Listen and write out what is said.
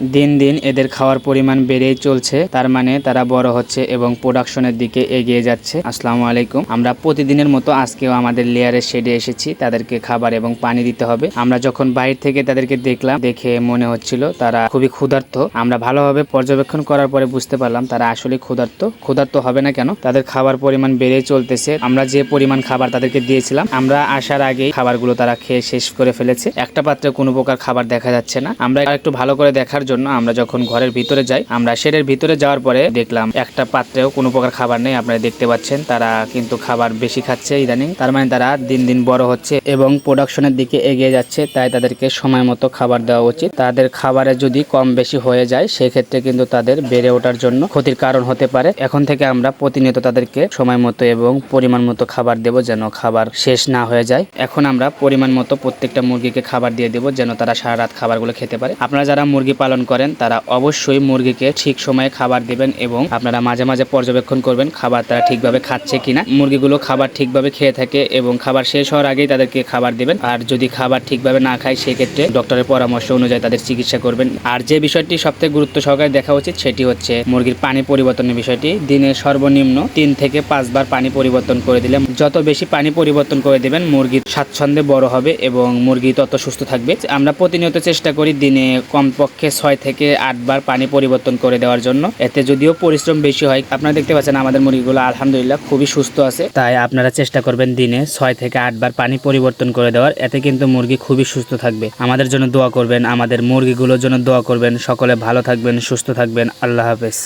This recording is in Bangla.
দিন দিন এদের খাওয়ার পরিমাণ বেড়েই চলছে, তার মানে তারা বড় হচ্ছে এবং প্রোডাকশনের দিকে এগিয়ে যাচ্ছে। আসসালামু আলাইকুম। আমরা প্রতিদিনের মতো আজকেও আমাদের লেয়ারের শেডে এসেছি, তাদেরকে খাবার এবং পানি দিতে হবে। আমরা যখন বাইরে থেকে তাদেরকে দেখলাম, দেখে মনে হচ্ছিল তারা খুবই ক্ষুধার্ত। আমরা ভালোভাবে পর্যবেক্ষণ করার পরে বুঝতে পারলাম তারা আসলে ক্ষুধার্ত। ক্ষুধার্ত হবে না কেন? তাদের খাবার পরিমাণ বেড়েই চলতেছে। আমরা যে পরিমাণ খাবার তাদেরকে দিয়েছিলাম, আমরা আসার আগেই খাবারগুলো তারা খেয়ে শেষ করে ফেলেছে। একটা পাত্রে কোনো প্রকার খাবার দেখা যাচ্ছে না। আমরা একটু ভালো করে দেখার জন্য আমরা যখন ঘরের ভিতরে যাই, আমরা শেডের ভিতরে যাওয়ার পরে দেখলাম একটা পাত্রেও কোনো প্রকার খাবার নেই। আপনারা দেখতে পাচ্ছেন, তারা কিন্তু খাবার বেশি খাচ্ছে ইদানিং। তার মানে তারা দিন দিন বড় হচ্ছে এবং প্রোডাকশনের দিকে এগিয়ে যাচ্ছে, তাই তাদেরকে সময় মতো খাবার দেওয়া উচিত। তাদের খাবারে যদি কম বেশি হয়ে যায়, সেক্ষেত্রে কিন্তু তাদের বেড়ে ওঠার জন্য ক্ষতির কারণ হতে পারে। এখন থেকে আমরা প্রতিনিয়ত তাদেরকে সময় মতো এবং পরিমাণ মতো খাবার দেব যেন খাবার শেষ না হয়ে যায়। এখন আমরা পরিমাণ মতো প্রত্যেকটা মুরগিকে খাবার দিয়ে দেবো যেন তারা সারা রাত খাবারগুলো খেতে পারে। আপনারা যারা মুরগি পালন করেন, তারা অবশ্যই মুরগিকে ঠিক সময়ে খাবার দিবেন এবং আপনারা মাঝে মাঝে পর্যবেক্ষণ করবেন খাবার তারা ঠিকভাবে খাচ্ছে কিনা। মুরগিগুলো খাবার ঠিকভাবে খেয়ে থাকে এবং খাবার শেষ হওয়ার আগেই তাদেরকে খাবার দিবেন। আর যদি খাবার ঠিকভাবে না খায়, সেক্ষেত্রে ডক্টরের পরামর্শ অনুযায়ী তাদের চিকিৎসা করবেন। আর যে বিষয়টি সবথেকে গুরুত্ব সহকারে দেখা উচিত, সেটি হচ্ছে মুরগির পানি পরিবর্তনের বিষয়টি। দিনে সর্বনিম্ন তিন থেকে পাঁচবার পানি পরিবর্তন করে দিলে যত বেশি পানি পরিবর্তন করে দিবেন, মুরগির স্বাচ্ছন্দ্যে বড় হবে এবং মুরগি তত সুস্থ থাকবে। আমরা প্রতিনিয়ত চেষ্টা করি দিনে কমপক্ষে ছয় থেকে আটবার পানি পরিবর্তন করে দেওয়ার জন্য। এতে যদিও পরিশ্রম বেশি হয়, আপনারা দেখতে পাচ্ছেন আমাদের মুরগিগুলো আলহামদুলিল্লাহ খুবই সুস্থ আছে। তাই আপনারা চেষ্টা করবেন দিনে ছয় থেকে আটবার পানি পরিবর্তন করে দেওয়ার, এতে কিন্তু মুরগি খুবই সুস্থ থাকবে। আমাদের জন্য দোয়া করবেন, আমাদের মুরগিগুলোর জন্য দোয়া করবেন, সকলে ভালো থাকবেন, সুস্থ থাকবেন। আল্লাহ হাফেজ।